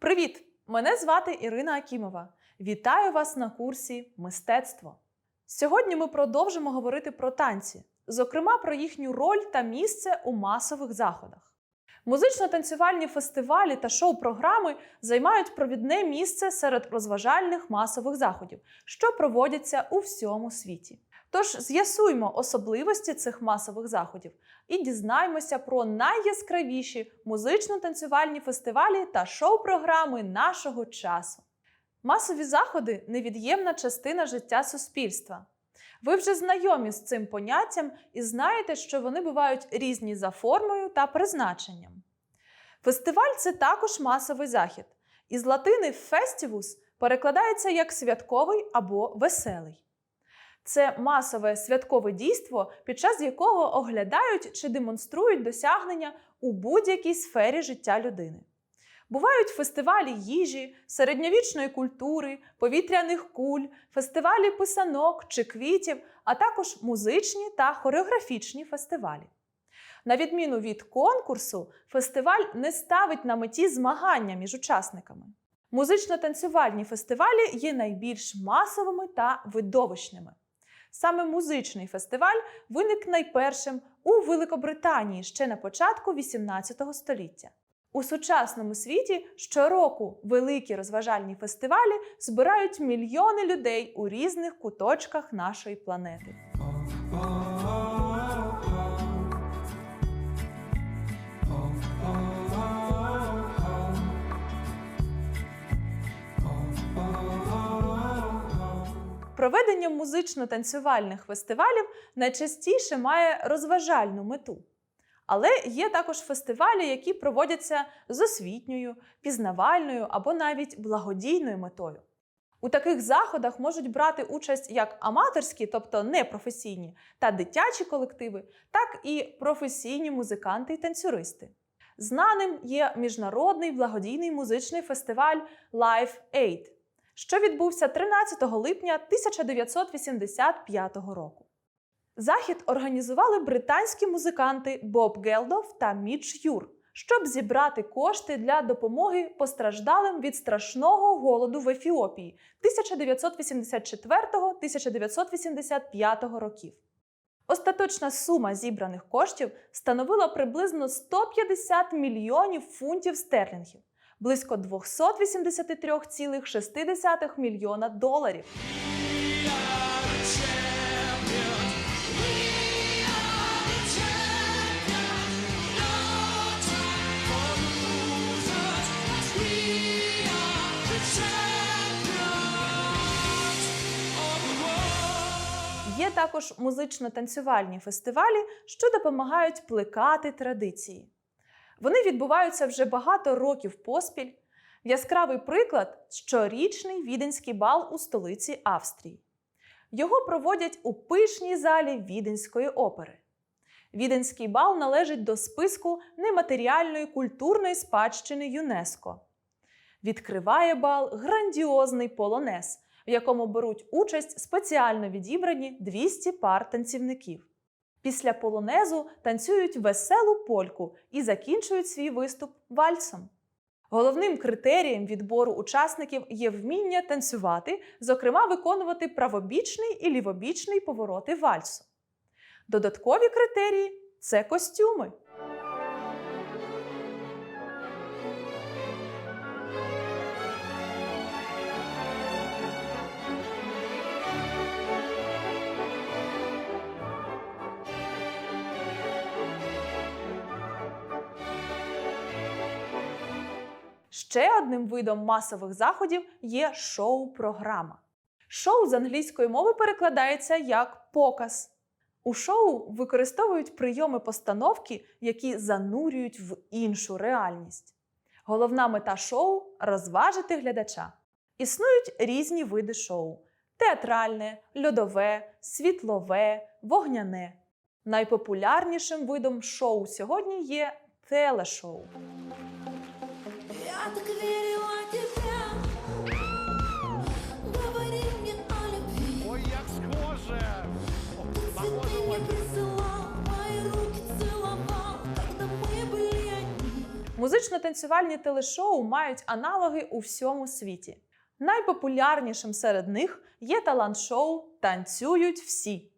Привіт! Мене звати Ірина Акімова. Вітаю вас на курсі Мистецтво. Сьогодні ми продовжимо говорити про танці, зокрема про їхню роль та місце у масових заходах. Музично-танцювальні фестивалі та шоу-програми займають провідне місце серед розважальних масових заходів, що проводяться у всьому світі. Тож з'ясуймо особливості цих масових заходів і дізнаймося про найяскравіші музично-танцювальні фестивалі та шоу-програми нашого часу. Масові заходи невід'ємна частина життя суспільства. Ви вже знайомі з цим поняттям і знаєте, що вони бувають різні за формою та призначенням. Фестиваль це також масовий захід. Із латини фестивус перекладається як святковий або веселий. Це масове святкове дійство, під час якого оглядають чи демонструють досягнення у будь-якій сфері життя людини. Бувають фестивалі їжі, середньовічної культури, повітряних куль, фестивалі писанок чи квітів, а також музичні та хореографічні фестивалі. На відміну від конкурсу, фестиваль не ставить на меті змагання між учасниками. Музично-танцювальні фестивалі є найбільш масовими та видовищними. Саме музичний фестиваль виник найпершим у Великобританії ще на початку XVIII століття. У сучасному світі щороку великі розважальні фестивалі збирають мільйони людей у різних куточках нашої планети. Проведення музично-танцювальних фестивалів найчастіше має розважальну мету. Але є також фестивалі, які проводяться з освітньою, пізнавальною або навіть благодійною метою. У таких заходах можуть брати участь як аматорські, тобто непрофесійні, та дитячі колективи, так і професійні музиканти і танцюристи. Знаним є міжнародний благодійний музичний фестиваль Live Aid, що відбувся 13 липня 1985 року. Захід організували британські музиканти Боб Гелдов та Міч Юр, щоб зібрати кошти для допомоги постраждалим від страшного голоду в Ефіопії 1984-1985 років. Остаточна сума зібраних коштів становила приблизно 150 мільйонів фунтів стерлінгів, близько 283,6 мільйона доларів. Є також музично-танцювальні фестивалі, що допомагають плекати традиції. Вони відбуваються вже багато років поспіль. Яскравий приклад щорічний віденський бал у столиці Австрії. Його проводять у пишній залі Віденської опери. Віденський бал належить до списку нематеріальної культурної спадщини ЮНЕСКО. Відкриває бал грандіозний полонез, в якому беруть участь спеціально відібрані 200 пар танцівників. Після полонезу танцюють веселу польку і закінчують свій виступ вальсом. Головним критерієм відбору учасників є вміння танцювати, зокрема виконувати правобічний і лівобічний повороти вальсу. Додаткові критерії це костюми. Ще одним видом масових заходів є шоу-програма. Шоу з англійської мови перекладається як показ. У шоу використовують прийоми постановки, які занурюють в іншу реальність. Головна мета шоу розважити глядача. Існують різні види шоу: театральне, льодове, світлове, вогняне. Найпопулярнішим видом шоу сьогодні є телешоу. Я так верила тебя Говори мне о любви Ой, як схоже! Ты Похоже, цветы мне очень. присылал Мои руки целовал Когда мы были одни Музично-танцювальні телешоу мають аналоги у всьому світі. Найпопулярнішим серед них є талант-шоу Танцюють всі.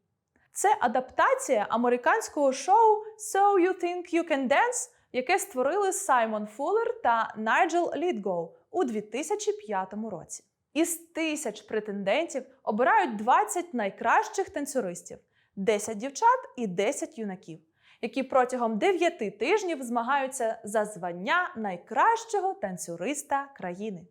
Це адаптація американського шоу So You Think You Can Dance, яке створили Саймон Фуллер та Найджел Лідгоу у 2005 році. Із тисяч претендентів обирають 20 найкращих танцюристів, 10 дівчат і 10 юнаків, які протягом 9 тижнів змагаються за звання найкращого танцюриста країни.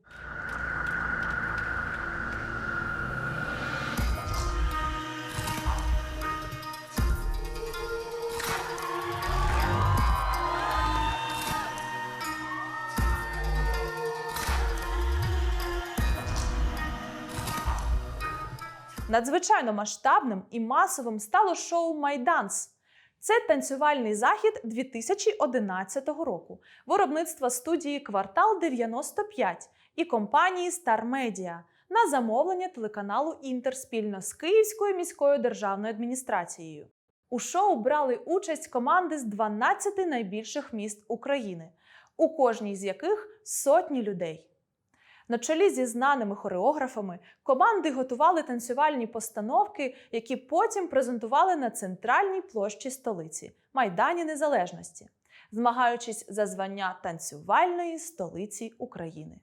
Надзвичайно масштабним і масовим стало шоу Майданс. Це танцювальний захід 2011 року, виробництва студії Квартал 95 і компанії Star Media на замовлення телеканалу Інтер спільно з Київською міською державною адміністрацією. У шоу брали участь команди з 12 найбільших міст України, у кожній з яких сотні людей. На чолі зі знаними хореографами команди готували танцювальні постановки, які потім презентували на центральній площі столиці Майдані Незалежності, змагаючись за звання танцювальної столиці України.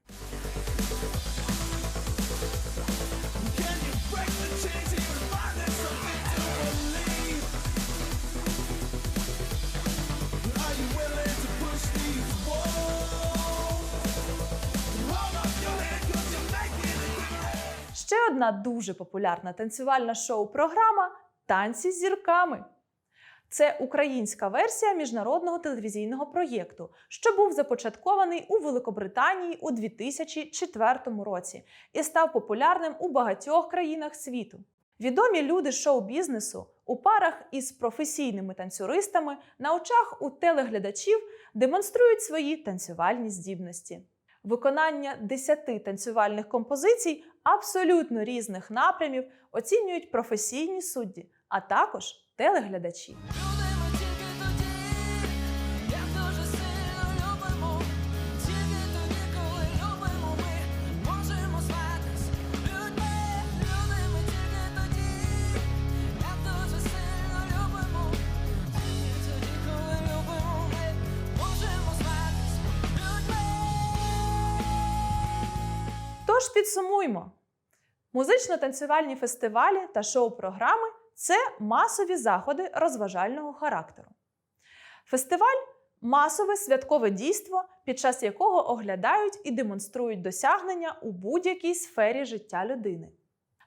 Ще одна дуже популярна танцювальна шоу-програма Танці з зірками. Це українська версія міжнародного телевізійного проєкту, що був започаткований у Великобританії у 2004 році і став популярним у багатьох країнах світу. Відомі люди шоу-бізнесу у парах із професійними танцюристами на очах у телеглядачів демонструють свої танцювальні здібності. Виконання 10 танцювальних композицій абсолютно різних напрямів оцінюють професійні судді, а також телеглядачі. Підсумуймо: музично-танцювальні фестивалі та шоу-програми це масові заходи розважального характеру. Фестиваль масове святкове дійство, під час якого оглядають і демонструють досягнення у будь-якій сфері життя людини.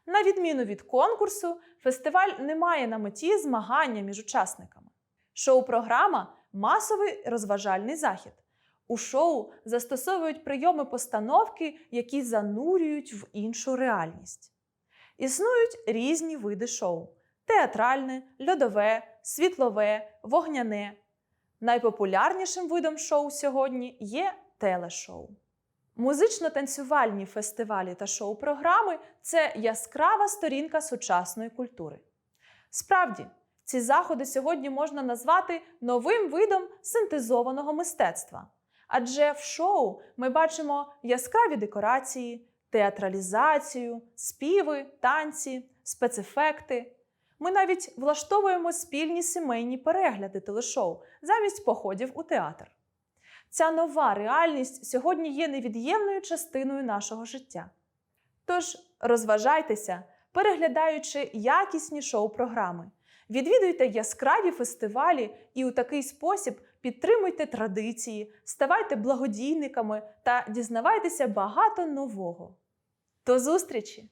На відміну від конкурсу, фестиваль не має на меті змагання між учасниками. Шоу-програма масовий розважальний захід. У шоу застосовують прийоми постановки, які занурюють в іншу реальність. Існують різні види шоу: театральне, льодове, світлове, вогняне. Найпопулярнішим видом шоу сьогодні є телешоу. Музично-танцювальні фестивалі та шоу-програми це яскрава сторінка сучасної культури. Справді, ці заходи сьогодні можна назвати новим видом синтезованого мистецтва. Адже в шоу ми бачимо яскраві декорації, театралізацію, співи, танці, спецефекти. Ми навіть влаштовуємо спільні сімейні перегляди телешоу замість походів у театр. Ця нова реальність сьогодні є невід'ємною частиною нашого життя. Тож розважайтеся, переглядаючи якісні шоу-програми. Відвідуйте яскраві фестивалі і у такий спосіб підтримуйте традиції, ставайте благодійниками та дізнавайтеся багато нового. До зустрічі!